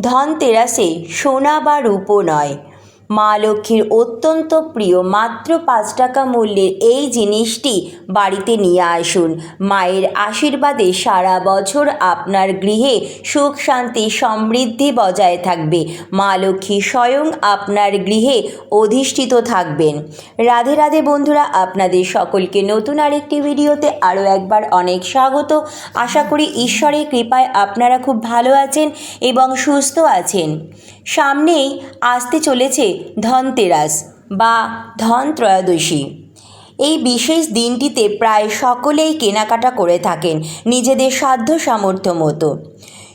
ধনতেরাসে সোনা বা রূপো নয়। মা লক্ষ্মীর অত্যন্ত প্রিয়, মাত্র পাঁচ টাকা মূল্যের এই জিনিসটি বাড়িতে নিয়ে আসুন। মায়ের আশীর্বাদে সারা বছর আপনার গৃহে সুখ, শান্তি, সমৃদ্ধি বজায় থাকবে। মা লক্ষ্মী স্বয়ং আপনার গৃহে অধিষ্ঠিত থাকবেন। রাধে রাধে বন্ধুরা, আপনাদের সকলকে নতুন আরেকটি ভিডিওতে আরও একবার অনেক স্বাগত। আশা করি ঈশ্বরের কৃপায় আপনারা খুব ভালো আছেন এবং সুস্থ আছেন। সামনেই আসতে চলেছে ধনতেরাস বা ধন ত্রয়োদশী এই বিশেষ দিনটিতে প্রায় সকলেই কেনাকাটা করে থাকেন নিজেদের সাধ্য সামর্থ্য মতো।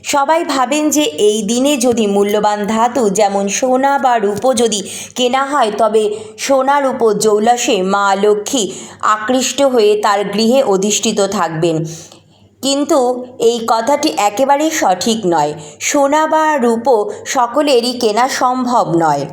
সবাই ভাবেন যে এই দিনে যদি মূল্যবান ধাতু যেমন সোনা বা রূপো যদি কেনা হয়, তবে সোনার উপর জৌলসে মা লক্ষ্মী আকৃষ্ট হয়ে তার গৃহে অধিষ্ঠিত থাকবেন। কিন্তু এই কথাটি একেবারেই সঠিক নয়। সোনা বা রূপো সকলেরই কেনা সম্ভব নয়।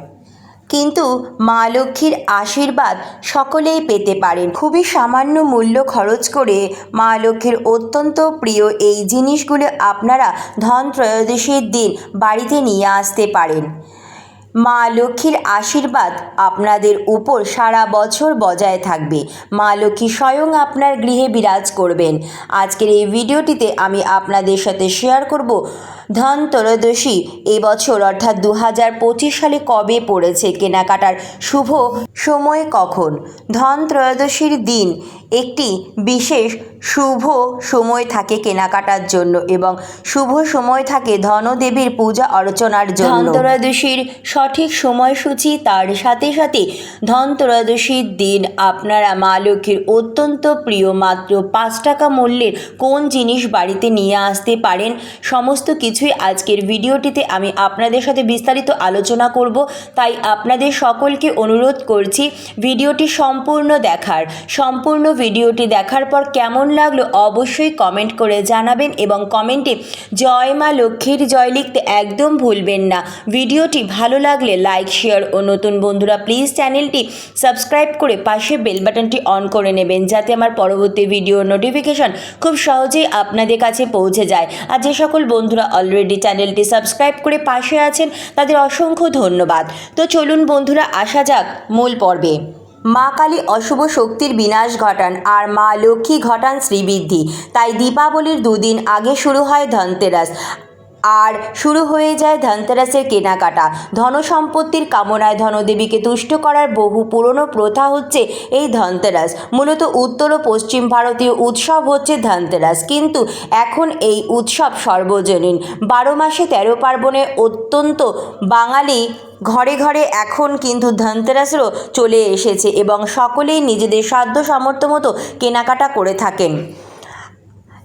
কিন্তু মা লক্ষ্মীর আশীর্বাদ সকলেই পেতে পারেন। খুবই সামান্য মূল্য খরচ করে মা লক্ষ্মীর অত্যন্ত প্রিয় এই জিনিসগুলো আপনারা ধন ত্রয়োদশীর দিন বাড়িতে নিয়ে আসতে পারেন। মা লক্ষ্মীর আশীর্বাদ আপনাদের উপর সারা বছর বজায় থাকবে। মা লক্ষ্মী স্বয়ং আপনার গৃহে বিরাজ করবেন। আজকের এই ভিডিওটিতে আমি আপনাদের সাথে শেয়ার করব ধন ত্রয়োদশী এবছর অর্থাৎ দু হাজার পঁচিশ সালে কবে পড়েছে কেনাকাটার শুভ সময় কখন? ধন ত্রয়োদশীর দিন একটি বিশেষ শুভ সময় থাকে কেনাকাটার জন্য এবং শুভ সময় থাকে ধনদেবীর পূজা অর্চনার জন্য। ধনত্রয়োদশীর সঠিক সময়সূচি তার সাথে সাথে ধনত্রয়োদশীর দিন আপনারা মা লক্ষ্মীর অত্যন্ত প্রিয় মাত্র পাঁচ টাকা মূল্যের কোন জিনিস বাড়িতে নিয়ে আসতে পারেন? সমস্ত কিছুই আজকের ভিডিওটিতে আমি আপনাদের সাথে বিস্তারিত আলোচনা করব। তাই আপনাদের সকলকে অনুরোধ করছি ভিডিওটি সম্পূর্ণ দেখার। সম্পূর্ণ ভিডিওটি দেখার পর কেমন লাগল অবশ্যই কমেন্ট করে জানাবেন এবং কমেন্টে জয় মা লক্ষ্মীর জয় লিখতে একদম ভুলবেন না। ভিডিওটি ভালো লাগলে লাইক, শেয়ার ও নতুন বন্ধুরা প্লিজ চ্যানেলটি সাবস্ক্রাইব করে পাশে বেল বাটনটি অন করে নেবেন যাতে আমার পরবর্তী ভিডিও নোটিফিকেশন খুব সহজেই আপনাদের কাছে পৌঁছে যায়। আর যে সকল বন্ধুরা অলরেডি চ্যানেলটি সাবস্ক্রাইব করে পাশে আছেন, তাদের অসংখ্য ধন্যবাদ। তো চলুন বন্ধুরা, আসা যাক মূল পর্বে। মা কালী অশুভ শক্তির বিনাশ ঘটান আর মা লক্ষ্মী ঘটান শ্রীবৃদ্ধি। তাই দীপাবলির দুদিন আগে শুরু হয় ধনতেরাস। আর শুরু হয়ে যায় ধনতেরাসের কেনাকাটা। ধনসম্পত্তির কামনায় ধনদেবীকে তুষ্ট করার বহু পুরনো প্রথা হচ্ছে এই ধনতেরাস। মূলত উত্তর ও পশ্চিম ভারতীয় উৎসব হচ্ছে ধনতেরাস। কিন্তু এখন এই উৎসব সর্বজনীন। বারো মাসে তেরো পার্বণে অত্যন্ত বাঙালি ঘরে ঘরে এখন কিন্তু ধনতেরাসেরও চলে এসেছে এবং সকলেই নিজেদের সাধ্য সামর্থ্য মতো কেনাকাটা করে থাকেন।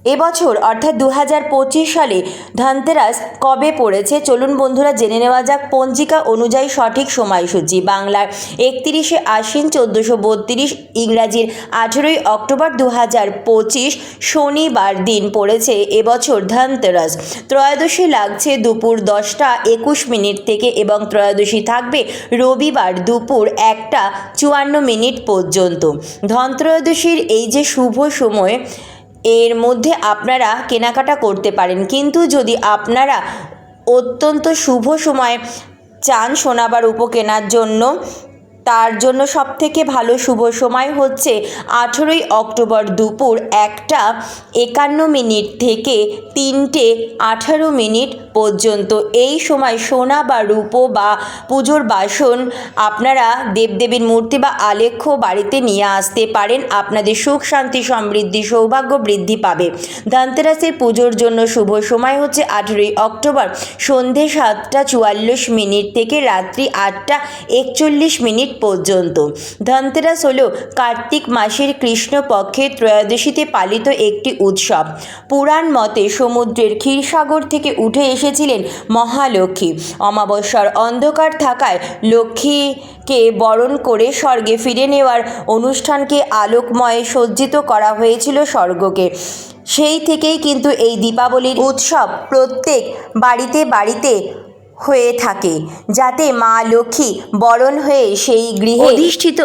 এবছর, অর্থাৎ দু হাজার পঁচিশ সালে ধনতেরাস কবে পড়েছে? চলুন বন্ধুরা জেনে নেওয়া যাক পঞ্জিকা অনুযায়ী সঠিক সময়সূচি। বাংলার একত্রিশে আশ্বিন, চোদ্দোশো বত্রিশ ইংরাজির আঠেরোই অক্টোবর দু হাজার পঁচিশ শনিবার দিন পড়েছে এবছর ধনতেরাস। ত্রয়োদশী লাগছে দুপুর দশটা একুশ মিনিট থেকে এবং ত্রয়োদশী থাকবে রবিবার দুপুর একটা চুয়ান্ন মিনিট পর্যন্ত। ধনত্রয়োদশীর এই যে শুভ সময় এর মধ্যে আপনারা কেনাকাটা করতে পারেন। কিন্তু যদি আপনারা অত্যন্ত শুভ সময় চান সোনাবার রূপো কেনার জন্য, তার জন্য সবথেকে ভালো শুভ সময় হচ্ছে আঠেরোই অক্টোবর দুপুর একটা একান্ন মিনিট থেকে তিনটে আঠারো মিনিট পর্যন্ত এই সময় সোনা বা রূপো বা পুজোর বাসন আপনারা দেবদেবীর মূর্তি বা আলেখ্য বাড়িতে নিয়ে আসতে পারেন। আপনাদের সুখ, শান্তি, সমৃদ্ধি, সৌভাগ্য বৃদ্ধি পাবে। ধনতেরাসের পুজোর জন্য শুভ সময় হচ্ছে আঠেরোই অক্টোবর সন্ধে সাতটা চুয়াল্লিশ মিনিট থেকে রাত্রি আটটা একচল্লিশ মিনিট পর্যন্ত। ধনতেরাস হল কার্তিক মাসের কৃষ্ণপক্ষের ত্রয়োদশীতে পালিত একটি উৎসব। পুরাণ মতে সমুদ্রের ক্ষীরসাগর থেকে উঠে এসেছিলেন মহালক্ষ্মী। অমাবস্যার অন্ধকার থাকায় লক্ষ্মীকে বরণ করে স্বর্গে ফিরে নেওয়ার অনুষ্ঠানকে আলোকময়ে সজ্জিত করা হয়েছিল স্বর্গকে। সেই থেকেই কিন্তু এই দীপাবলির উৎসব প্রত্যেক বাড়িতে বাড়িতে হয়ে থাকে, যাতে মা লক্ষ্মী বরণ হয়ে সেই গৃহে অধিষ্ঠিত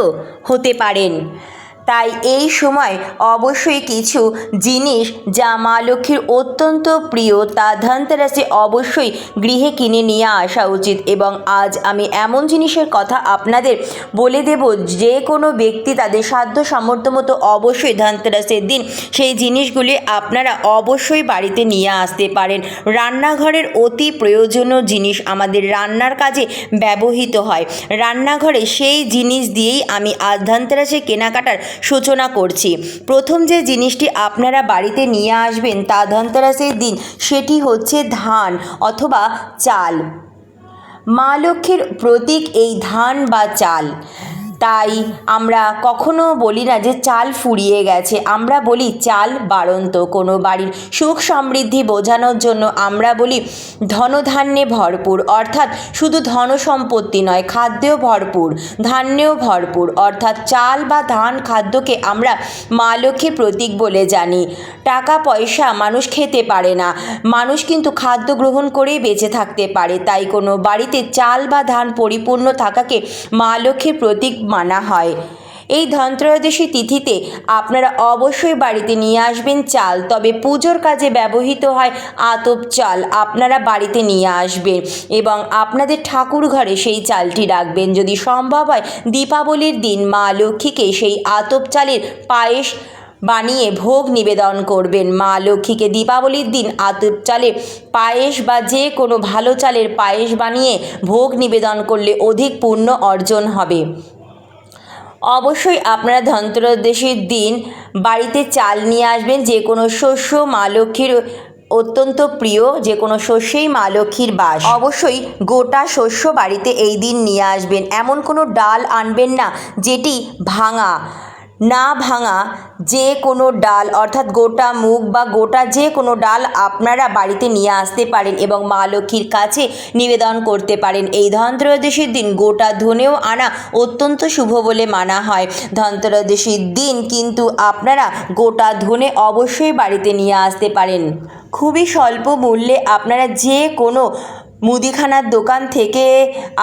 হতে পারেন। তাই এই সময় অবশ্যই কিছু জিনিস যা মা লক্ষ্মীর অত্যন্ত প্রিয় তা ধনতেরাসে অবশ্যই গৃহে কিনে নিয়ে আসা উচিত। এবং আজ আমি এমন জিনিসের কথা আপনাদের বলে দেব, যে কোনো ব্যক্তি তাদের সাধ্য সামর্থ্য মতো অবশ্যই ধনতেরাসের দিন সেই জিনিসগুলি আপনারা অবশ্যই বাড়িতে নিয়ে আসতে পারেন। রান্নাঘরের অতি প্রয়োজনীয় জিনিস আমাদের রান্নার কাজে ব্যবহৃত হয়। রান্নাঘরে সেই জিনিস দিয়েই আমি আজ ধনতেরাসে কেনাকাটার সূচনা করছি। প্রথম যে জিনিসটি আপনারা বাড়িতে নিয়ে আসবেন, তা ধনতেরাসের দিন, সেটি হচ্ছে ধান অথবা চাল। মা লক্ষ্মীর প্রতীক এই ধান বা চাল। তাই আমরা কখনো বলি না যে চাল ফুরিয়ে গেছে। আমরা বলি চাল বাড়ন্ত কোনো বাড়ির সুখ সমৃদ্ধি বোঝানোর জন্য আমরা বলি ধনধান্যে ভরপুর। অর্থাৎ শুধু ধন সম্পত্তি নয়, খাদ্যেও ভরপুর, ধান্যেও ভরপুর। অর্থাৎ চাল বা ধান খাদ্যকে আমরা মা লক্ষ্মীর প্রতীক বলে জানি। টাকা পয়সা মানুষ খেতে পারে না। মানুষ কিন্তু খাদ্য গ্রহণ করেই বেঁচে থাকতে পারে। তাই কোনো বাড়িতে চাল বা ধান পরিপূর্ণ থাকাকে মা লক্ষ্মীর প্রতীক মানা হয়। এই ধনত্রয়োদশী তিথিতে আপনারা অবশ্যই বাড়িতে নিয়ে আসবেন চাল, তবে পুজোর কাজে ব্যবহৃত হয় আতপ চাল। আপনারা বাড়িতে নিয়ে আসবেন এবং আপনাদের ঠাকুর ঘরে সেই চালটি রাখবেন। যদি সম্ভব হয়, দীপাবলির দিন মা লক্ষ্মীকে সেই আতপ চালের পায়েস বানিয়ে ভোগ নিবেদন করবেন। মা লক্ষ্মীকে দীপাবলির দিন আতপ চালে পায়েস বা যে কোনো ভালো চালের পায়েস বানিয়ে ভোগ নিবেদন করলে অধিক পুণ্য অর্জন হবে। অবশ্যই আপনারা ধনত্রয়োদশীর দিন বাড়িতে চাল নিয়ে আসবেন। যে কোনো শস্য মা লক্ষ্মীর অত্যন্ত প্রিয়, যে কোনো শস্যেই মা লক্ষ্মীর বাস। অবশ্যই গোটা শস্য বাড়িতে এই দিন নিয়ে আসবেন। এমন কোনো ডাল আনবেন না, যেটি ভাঙা। না ভাঙা যে কোনো ডাল, অর্থাৎ গোটা মুগ বা গোটা যে কোনো ডাল আপনারা বাড়িতে নিয়ে আসতে পারেন এবং মা লক্ষ্মীর কাছে নিবেদন করতে পারেন। এই ধনত্রয়োদশীর দিন গোটা ধনেও আনা অত্যন্ত শুভ বলে মানা হয়। ধনত্রয়োদশীর দিন কিন্তু আপনারা গোটা ধনে অবশ্যই বাড়িতে নিয়ে আসতে পারেন। খুবই স্বল্প মূল্যে আপনারা যে কোনো মুদিখানার দোকান থেকে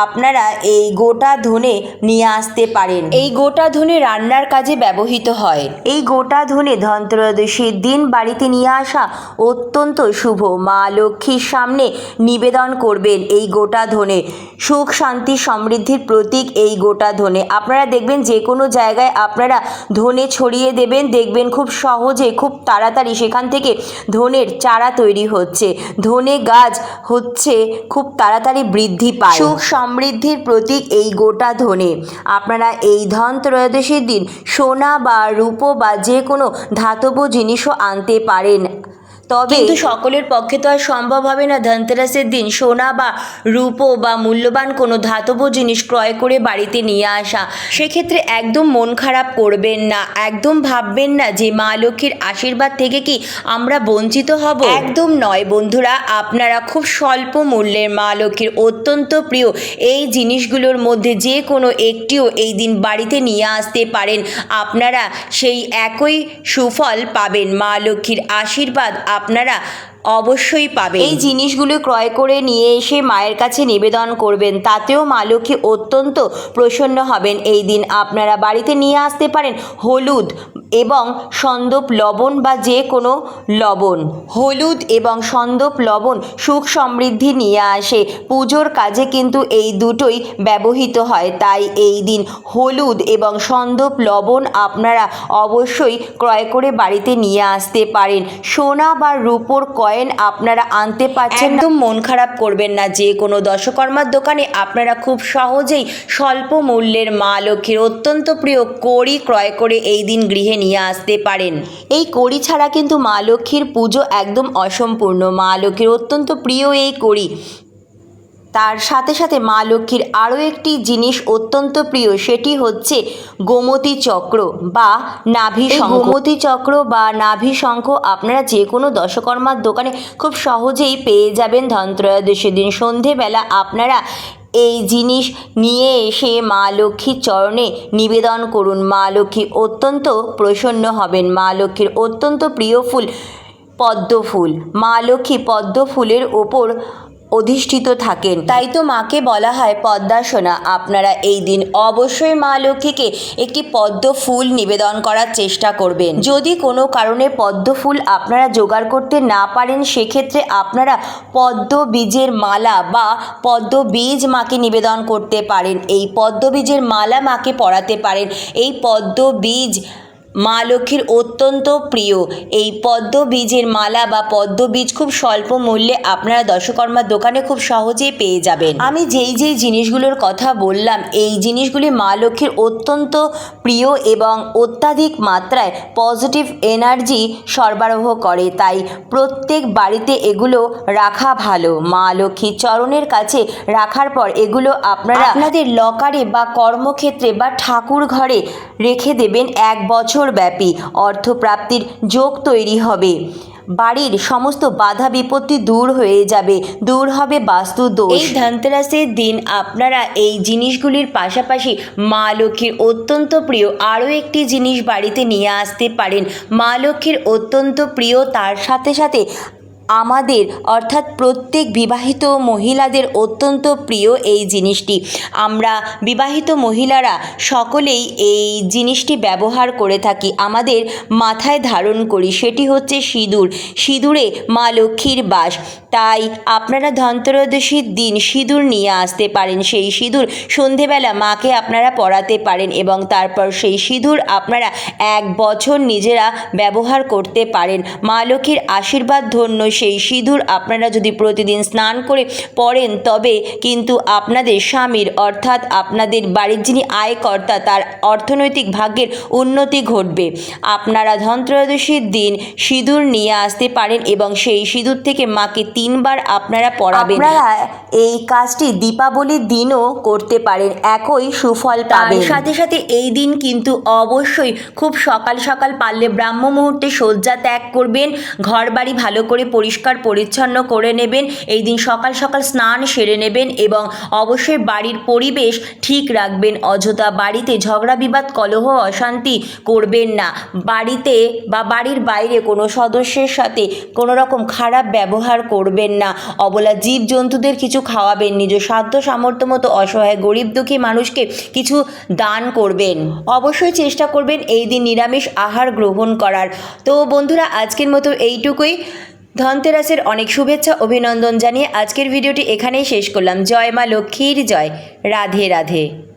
আপনারা এই গোটা ধনে নিয়ে আসতে পারেন। এই গোটা ধনে রান্নার কাজে ব্যবহৃত হয়। এই গোটা ধনে ধনত্রয়োদশীর দিন বাড়িতে নিয়ে আসা অত্যন্ত শুভ। মা লক্ষ্মীর সামনে নিবেদন করবেন এই গোটা ধনে। সুখ শান্তি সমৃদ্ধির প্রতীক এই গোটা ধনে। আপনারা দেখবেন যে কোনো জায়গায় আপনারা ধনে ছড়িয়ে দেবেন। দেখবেন খুব সহজে খুব তাড়াতাড়ি সেখান থেকে ধনের চারা তৈরি হচ্ছে। ধনে গাছ হচ্ছে খুব তাড়াতাড়ি বৃদ্ধি পায়। সুখ সমৃদ্ধির প্রতীক এই গোটা ধনে। আপনারা এই ধন ত্রয়োদশীর দিন সোনা বা রূপো বা যে কোনো ধাতব জিনিসও আনতে পারেন। তবে কিন্তু সকলের পক্ষে তো আর সম্ভব হবে না ধনতেরাসের দিন সোনা বা রূপো বা মূল্যবান কোনো ধাতব জিনিস ক্রয় করে বাড়িতে নিয়ে আসা। সেক্ষেত্রে একদম মন খারাপ করবেন না একদম ভাববেন না যে মা লক্ষ্মীর আশীর্বাদ থেকে কি আমরা বঞ্চিত হব। একদম নয় বন্ধুরা আপনারা খুব স্বল্প মূল্যের মা লক্ষ্মীর অত্যন্ত প্রিয় এই জিনিসগুলোর মধ্যে যে কোনো একটিও এই দিন বাড়িতে নিয়ে আসতে পারেন। আপনারা সেই একই সুফল পাবেন মা লক্ষ্মীর আশীর্বাদ আপনারা অবশ্যই পাবে এই জিনিসগুলো ক্রয় করে নিয়ে এসে মায়ের কাছে নিবেদন করবেন, তাতেও মা লক্ষ্মী অত্যন্ত প্রসন্ন হবেন। এই দিন আপনারা বাড়িতে নিয়ে আসতে পারেন হলুদ এবং সন্দপ লবণ বা যে কোনো লবণ। হলুদ এবং সন্দপ লবণ সুখ সমৃদ্ধি নিয়ে আসে। পুজোর কাজে কিন্তু এই দুটোই ব্যবহৃত হয়। তাই এই দিন হলুদ এবং সন্দপ লবণ আপনারা অবশ্যই ক্রয় করে বাড়িতে নিয়ে আসতে পারেন। সোনা বা রূপোর কয়েন আপনারা আনতে পারছেন একদম মন খারাপ করবেন না যে কোনো দশকর্মার দোকানে আপনারা খুব সহজেই স্বল্প মূল্যের মা লক্ষ্মীর অত্যন্ত প্রিয় কড়ি ক্রয় করে এই দিন গৃহে নিয়ে আসতে পারেন। এই কড়ি ছাড়া কিন্তু মা লক্ষ্মীর পুজো একদম অসম্পূর্ণ। মা লক্ষ্মীর অত্যন্ত প্রিয় এই কড়ি। তার সাথে সাথে মা লক্ষ্মীর আরও একটি জিনিস অত্যন্ত প্রিয় সেটি হচ্ছে গোমতী চক্র বা নাভি গোমতী চক্র বা নাভি শঙ্খ আপনারা যে কোনো দশকর্মার দোকানে খুব সহজেই পেয়ে যাবেন ধনত্রয়োদশীর দিন সন্ধেবেলা আপনারা এই জিনিস নিয়ে এসে মা লক্ষ্মীর চরণে নিবেদন করুন। মা লক্ষ্মী অত্যন্ত প্রসন্ন হবেন। মা লক্ষ্মীর অত্যন্ত প্রিয় ফুল পদ্ম ফুল। মা লক্ষ্মী পদ্ম ফুলের ওপর অধিষ্ঠিত থাকেন। তাই তো মাকে বলা হয় পদ্মাসনা আপনারা এই দিন অবশ্যই মা লক্ষ্মীকে একটি পদ্ম ফুল নিবেদন করার চেষ্টা করবেন। যদি কোনো কারণে পদ্ম ফুল আপনারা জোগাড় করতে না পারেন, সেক্ষেত্রে আপনারা পদ্ম বীজের মালা বা পদ্ম বীজ মাকে নিবেদন করতে পারেন। এই পদ্ম বীজের মালা মাকে পরাতে পারেন। এই পদ্ম বীজ মা লক্ষ্মীর অত্যন্ত প্রিয়। এই পদ্ম বীজের মালা বা পদ্ম বীজ খুব স্বল্প মূল্যে আপনারা দশকর্মার দোকানে খুব সহজেই পেয়ে যাবেন। আমি যেই যেই জিনিসগুলোর কথা বললাম এই জিনিসগুলি মা লক্ষ্মীর অত্যন্ত প্রিয় এবং অত্যাধিক মাত্রায় পজিটিভ এনার্জি সরবরাহ করে। তাই প্রত্যেক বাড়িতে এগুলো রাখা ভালো। মা লক্ষ্মীর চরণের কাছে রাখার পর এগুলো আপনারা আপনাদের লকারে বা কর্মক্ষেত্রে বা ঠাকুর ঘরে রেখে দেবেন এক বছর ব্যাপী অর্থপ্রাপ্তির যোগ তৈরি হবে। বাড়ির সমস্ত বাধা বিপত্তি দূর হয়ে যাবে, দূর হবে বাস্তু দোষ। এই ধনতেরাসের দিন আপনারা এই জিনিসগুলির পাশাপাশি মা লক্ষ্মীর অত্যন্ত প্রিয় আরও একটি জিনিস বাড়িতে নিয়ে আসতে পারেন। মা লক্ষ্মীর অত্যন্ত প্রিয় তার সাথে সাথে আমাদের, অর্থাৎ প্রত্যেক বিবাহিত মহিলাদের অত্যন্ত প্রিয় এই জিনিসটি। আমরা বিবাহিত মহিলারা সকলেই এই জিনিসটি ব্যবহার করে থাকি, আমাদের মাথায় ধারণ করি, সেটি হচ্ছে সিঁদুর। সিঁদুরে মা লক্ষ্মীর বাস। তাই আপনারা ধনতেরদশীর দিন সিঁদুর নিয়ে আসতে পারেন। সেই সিঁদুর সন্ধেবেলা মাকে আপনারা পরাতে পারেন এবং তারপর সেই সিঁদুর আপনারা এক বছর নিজেরা ব্যবহার করতে পারেন। মা লক্ষ্মীর আশীর্বাদ ধন্য সেই সিঁদুর আপনারা যদি প্রতিদিন স্নান করে পড়েন তবে কিন্তু আপনাদের স্বামীর অর্থাৎ আপনাদের বাড়ির যিনি আয়কর্তা তার অর্থনৈতিক ভাগ্যের উন্নতি ঘটবে। আপনারা ধনত্রয়োদশীর দিন সিঁদুর নিয়ে আসতে পারেন এবং সেই সিঁদুর থেকে মাকে তিনবার আপনারা পড়াবেন। আপনারা এই কাজটি দীপাবলির দিনও করতে পারেন একই সুফল পাবেন। সাথে সাথে এই দিন কিন্তু অবশ্যই খুব সকাল সকাল পারলে ব্রাহ্ম মুহূর্তে শয্যা ত্যাগ করবেন ঘর বাড়ি ভালো করে পরিষ্কার, পরিচ্ছন্ন করে নেবেন। এই দিন সকাল সকাল স্নান সেরে নেবেন এবং অবশ্যই বাড়ির পরিবেশ ঠিক রাখবেন। অযথা বাড়িতে ঝগড়া, বিবাদ, কলহ, অশান্তি করবেন না। বাড়িতে বা বাড়ির বাইরে কোনো সদস্যের সাথে কোনো রকম খারাপ ব্যবহার করবেন না। অবলা জীব জন্তুদের কিছু খাওয়াবেন। নিজ সাধ্য সামর্থ্য মতো অসহায়, গরিব, দুঃখী মানুষকে কিছু দান করবেন। অবশ্যই চেষ্টা করবেন এই দিন নিরামিষ আহার গ্রহণ করার। তো বন্ধুরা, আজকের মতো এইটুকুই। ধনতেরাসের অনেক শুভেচ্ছা, অভিনন্দন জানিয়ে আজকের ভিডিওটি এখানেই শেষ করলাম। জয় মা লক্ষ্মীর জয়। রাধে রাধে।